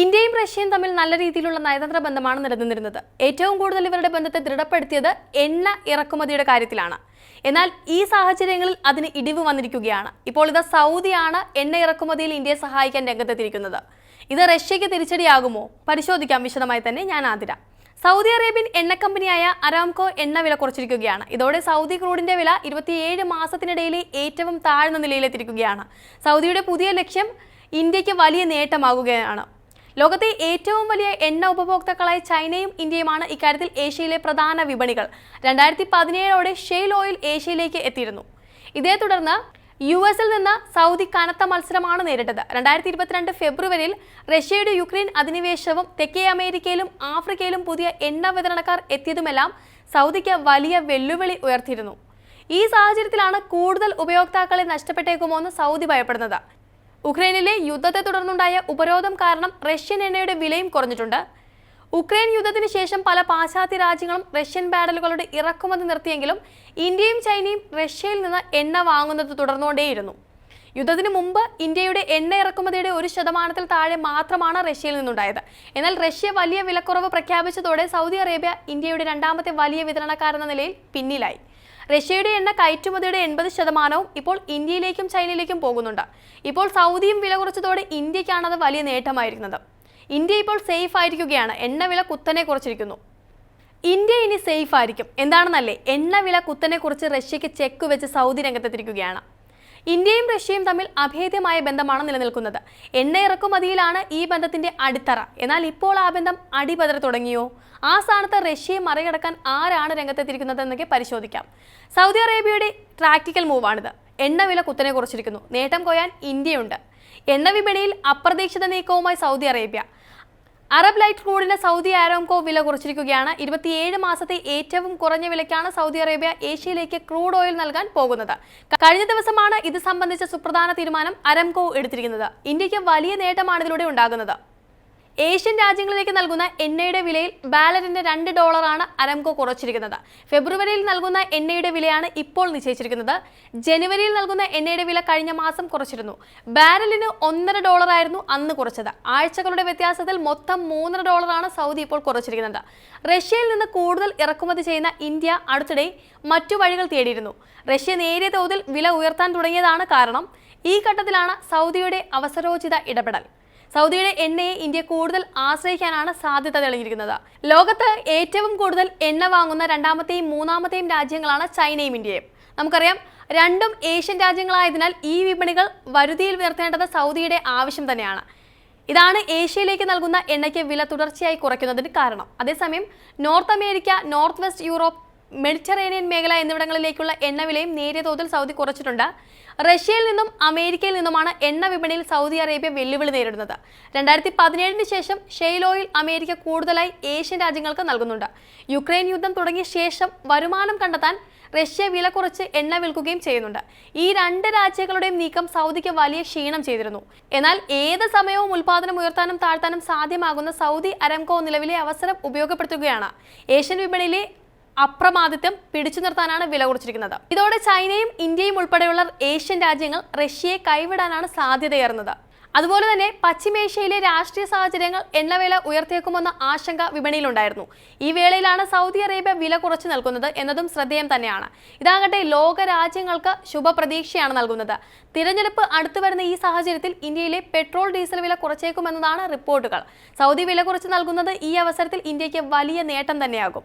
ഇന്ത്യയും റഷ്യയും തമ്മിൽ നല്ല രീതിയിലുള്ള നയതന്ത്ര ബന്ധമാണ് നിലനിന്നിരുന്നത്. ഏറ്റവും കൂടുതൽ ഇവരുടെ ബന്ധത്തെ ദൃഢപ്പെടുത്തിയത് എണ്ണ ഇറക്കുമതിയുടെ കാര്യത്തിലാണ്. എന്നാൽ ഈ സാഹചര്യങ്ങളിൽ അതിന് ഇടിവ് വന്നിരിക്കുകയാണ്. ഇപ്പോൾ ഇത് സൗദിയാണ് എണ്ണ ഇറക്കുമതിയിൽ ഇന്ത്യയെ സഹായിക്കാൻ രംഗത്തെത്തിയിരിക്കുന്നത്. ഇത് റഷ്യയ്ക്ക് തിരിച്ചടിയാകുമോ? പരിശോധിക്കാം. വിശദമായി തന്നെ ഞാൻ ആതിര. സൗദി അറേബ്യൻ എണ്ണ കമ്പനിയായ അരാംകോ എണ്ണ വില കുറച്ചിരിക്കുകയാണ്. ഇതോടെ സൗദി ക്രൂഡിന്റെ വില ഇരുപത്തിയേഴ് മാസത്തിനിടയിലെ ഏറ്റവും താഴ്ന്ന നിലയിലെത്തിയിരിക്കുകയാണ്. സൗദിയുടെ പുതിയ ലക്ഷ്യം ഇന്ത്യയ്ക്ക് വലിയ നേട്ടമാകുകയാണ്. ലോകത്തെ ഏറ്റവും വലിയ എണ്ണ ഉപഭോക്താക്കളായ ചൈനയും ഇന്ത്യയുമാണ് ഇക്കാര്യത്തിൽ ഏഷ്യയിലെ പ്രധാന വിപണികൾ. രണ്ടായിരത്തി പതിനേഴോടെ ഷെയിൽ ഓയിൽ ഏഷ്യയിലേക്ക് എത്തിയിരുന്നു. ഇതേ തുടർന്ന് യു എസിൽ നിന്ന് സൗദി കനത്ത മത്സരമാണ് നേരിട്ടത്. രണ്ടായിരത്തി ഇരുപത്തിരണ്ട് ഫെബ്രുവരിയിൽ റഷ്യയുടെ യുക്രൈൻ അധിനിവേശവും തെക്കേ അമേരിക്കയിലും ആഫ്രിക്കയിലും പുതിയ എണ്ണ വിതരണക്കാർ എത്തിയതുമെല്ലാം സൗദിക്ക് വലിയ വെല്ലുവിളി ഉയർത്തിയിരുന്നു. ഈ സാഹചര്യത്തിലാണ് കൂടുതൽ ഉപയോക്താക്കളെ നഷ്ടപ്പെട്ടേക്കുമോ എന്ന് സൗദി ഭയപ്പെടുന്നത്. ഉക്രൈനിലെ യുദ്ധത്തെ തുടർന്നുണ്ടായ ഉപരോധം കാരണം റഷ്യൻ എണ്ണയുടെ വിലയും കുറഞ്ഞിട്ടുണ്ട്. ഉക്രൈൻ യുദ്ധത്തിന് ശേഷം പല പാശ്ചാത്യ രാജ്യങ്ങളും റഷ്യൻ ബാരലുകളുടെ ഇറക്കുമതി നിർത്തിയെങ്കിലും ഇന്ത്യയും ചൈനയും റഷ്യയിൽ നിന്ന് എണ്ണ വാങ്ങുന്നത് തുടർന്നുകൊണ്ടേയിരുന്നു. യുദ്ധത്തിന് മുമ്പ് ഇന്ത്യയുടെ എണ്ണ ഇറക്കുമതിയുടെ ഒരു ശതമാനത്തിൽ താഴെ മാത്രമാണ് റഷ്യയിൽ നിന്നുണ്ടായത്. എന്നാൽ റഷ്യ വലിയ വിലക്കുറവ് പ്രഖ്യാപിച്ചതോടെ സൗദി അറേബ്യ ഇന്ത്യയുടെ രണ്ടാമത്തെ വലിയ വിതരണക്കാരെന്ന നിലയിൽ പിന്നിലായി. റഷ്യയുടെ എണ്ണ കയറ്റുമതിയുടെ എൺപത് ശതമാനവും ഇപ്പോൾ ഇന്ത്യയിലേക്കും ചൈനയിലേക്കും പോകുന്നുണ്ട്. ഇപ്പോൾ സൗദിയും വില കുറച്ചതോടെ ഇന്ത്യക്കാണ് അത് വലിയ നേട്ടമായിരിക്കുന്നത്. ഇന്ത്യ ഇപ്പോൾ സേഫ് ആയിരിക്കുകയാണ്. എണ്ണ വില കുത്തനെ കുറച്ചിരിക്കുന്നു. ഇന്ത്യ ഇനി സേഫ് ആയിരിക്കും. എന്താണെന്നല്ലേ? എണ്ണ വില കുത്തനെ കുറിച്ച് റഷ്യക്ക് ചെക്ക് വെച്ച് സൗദി രംഗത്തെത്തിരിക്കുകയാണ് ഇന്ത്യയും റഷ്യയും തമ്മിൽ അഭേദ്യമായ ബന്ധമാണ് നിലനിൽക്കുന്നത്. എണ്ണ ഇറക്കുമതിയിലാണ് ഈ ബന്ധത്തിന്റെ അടിത്തറ. എന്നാൽ ഇപ്പോൾ ആ ബന്ധം അടിപതറ തുടങ്ങിയോ? ആ സ്ഥാനത്ത് റഷ്യയെ മറികടക്കാൻ ആരാണ് രംഗത്തെത്തിയിരിക്കുന്നത് എന്നൊക്കെ പരിശോധിക്കാം. സൗദി അറേബ്യയുടെ പ്രാക്ടിക്കൽ മൂവാണിത്. എണ്ണവില കുത്തനെ കുറച്ചിരിക്കുന്നു. നേട്ടം കൊയ്യാൻ ഇന്ത്യയുണ്ട്. എണ്ണ വിപണിയിൽ അപ്രതീക്ഷിത നീക്കവുമായി സൗദി അറേബ്യ. അറബ് ലൈറ്റ് ക്രൂഡിന് സൗദി ആരോംകോ വില കുറച്ചിരിക്കുകയാണ്. ഇരുപത്തിയേഴ് മാസത്തെ ഏറ്റവും കുറഞ്ഞ വിലയ്ക്കാണ് സൗദി അറേബ്യ ഏഷ്യയിലേക്ക് ക്രൂഡ് ഓയിൽ നൽകാൻ പോകുന്നത്. കഴിഞ്ഞ ദിവസമാണ് ഇത് സംബന്ധിച്ച സുപ്രധാന തീരുമാനം അരംകോ എടുത്തിരിക്കുന്നത്. ഇന്ത്യയ്ക്ക് വലിയ നേട്ടമാണ് ഇതിലൂടെ ഉണ്ടാകുന്നത്. ഏഷ്യൻ രാജ്യങ്ങളിലേക്ക് നൽകുന്ന എണ്ണയുടെ വിലയിൽ ബാലറ്റിന്റെ രണ്ട് ഡോളറാണ് അരംകോ കുറച്ചിരിക്കുന്നത്. ഫെബ്രുവരിയിൽ നൽകുന്ന എണ്ണയുടെ വിലയാണ് ഇപ്പോൾ നിശ്ചയിച്ചിരിക്കുന്നത്. ജനുവരിയിൽ നൽകുന്ന എണ്ണയുടെ വില കഴിഞ്ഞ മാസം കുറച്ചിരുന്നു. ബാരലിന് ഒന്നര ഡോളറായിരുന്നു അന്ന് കുറച്ചത്. ആഴ്ചകളുടെ വ്യത്യാസത്തിൽ മൊത്തം മൂന്നര ഡോളറാണ് സൗദി ഇപ്പോൾ കുറച്ചിരിക്കുന്നത്. റഷ്യയിൽ നിന്ന് കൂടുതൽ ഇറക്കുമതി ചെയ്യുന്ന ഇന്ത്യ അടുത്തിടെ മറ്റു വഴികൾ തേടിയിരുന്നു. റഷ്യ നേരിയ തോതിൽ വില ഉയർത്താൻ തുടങ്ങിയതാണ് കാരണം. ഈ ഘട്ടത്തിലാണ് സൗദിയുടെ അവസരോചിത ഇടപെടൽ. സൗദിയുടെ എണ്ണയെ ഇന്ത്യ കൂടുതൽ ആശ്രയിക്കാനാണ് സാധ്യത തെളിഞ്ഞിരിക്കുന്നത്. ലോകത്ത് ഏറ്റവും കൂടുതൽ എണ്ണ വാങ്ങുന്ന രണ്ടാമത്തെയും മൂന്നാമത്തെയും രാജ്യങ്ങളാണ് ചൈനയും ഇന്ത്യയും. നമുക്കറിയാം രണ്ടും ഏഷ്യൻ രാജ്യങ്ങളായതിനാൽ ഈ വിപണികൾ വരുതിയിൽ ഉയർത്തേണ്ടത് സൗദിയുടെ ആവശ്യം തന്നെയാണ്. ഇതാണ് ഏഷ്യയിലേക്ക് നൽകുന്ന എണ്ണയ്ക്ക് വില തുടർച്ചയായി കുറയ്ക്കുന്നതിന് കാരണം. അതേസമയം North America North West Europe Mediterranean മേഖല എന്നിവിടങ്ങളിലേക്കുള്ള എണ്ണവിലയും നേരിയ തോതിൽ സൗദി കുറച്ചിട്ടുണ്ട്. റഷ്യയിൽ നിന്നും അമേരിക്കയിൽ നിന്നുമാണ് എണ്ണ വിപണിയിൽ സൗദി അറേബ്യ വെല്ലുവിളി നേരിടുന്നത്. രണ്ടായിരത്തി പതിനേഴിന് ശേഷം ഷെയ്ൽ ഓയിൽ അമേരിക്ക കൂടുതലായി ഏഷ്യൻ രാജ്യങ്ങൾക്ക് നൽകുന്നുണ്ട്. യുക്രൈൻ യുദ്ധം തുടങ്ങിയ ശേഷം വരുമാനം കണ്ടെത്താൻ റഷ്യ വില കുറച്ച് എണ്ണ വിൽക്കുകയും ചെയ്യുന്നുണ്ട്. ഈ രണ്ട് രാജ്യങ്ങളുടെയും നീക്കം സൗദിക്ക് വലിയ ക്ഷീണം ചെയ്തിരുന്നു. എന്നാൽ ഏത് സമയവും ഉൽപാദനം ഉയർത്താനും താഴ്ത്താനും സാധ്യമാകുന്ന സൗദി അരംകോ നിലവിലെ അവസരം ഉപയോഗപ്പെടുത്തുകയാണ്. ഏഷ്യൻ വിപണിയിലെ അപ്രമാദിത്വം പിടിച്ചു നിർത്താനാണ് വില കുറിച്ചിരിക്കുന്നത്. ഇതോടെ ചൈനയും ഇന്ത്യയും ഉൾപ്പെടെയുള്ള ഏഷ്യൻ രാജ്യങ്ങൾ റഷ്യയെ കൈവിടാനാണ് സാധ്യതയേറുന്നത്. അതുപോലെ തന്നെ പശ്ചിമേഷ്യയിലെ രാഷ്ട്രീയ സാഹചര്യങ്ങൾ എണ്ണവില ഉയർത്തിയേക്കുമെന്ന ആശങ്ക വിപണിയിലുണ്ടായിരുന്നു. ഈ വേളയിലാണ് സൗദി അറേബ്യ വില കുറച്ചു നൽകുന്നത് എന്നതും ശ്രദ്ധേയം തന്നെയാണ്. ഇതാകട്ടെ ലോക രാജ്യങ്ങൾക്ക് ശുഭപ്രതീക്ഷയാണ് നൽകുന്നത്. തിരഞ്ഞെടുപ്പ് അടുത്തു വരുന്ന ഈ സാഹചര്യത്തിൽ ഇന്ത്യയിലെ പെട്രോൾ ഡീസൽ വില കുറച്ചേക്കുമെന്നതാണ് റിപ്പോർട്ടുകൾ. സൗദി വില കുറച്ച് നൽകുന്നത് ഈ അവസരത്തിൽ ഇന്ത്യയ്ക്ക് വലിയ നേട്ടം തന്നെയാകും.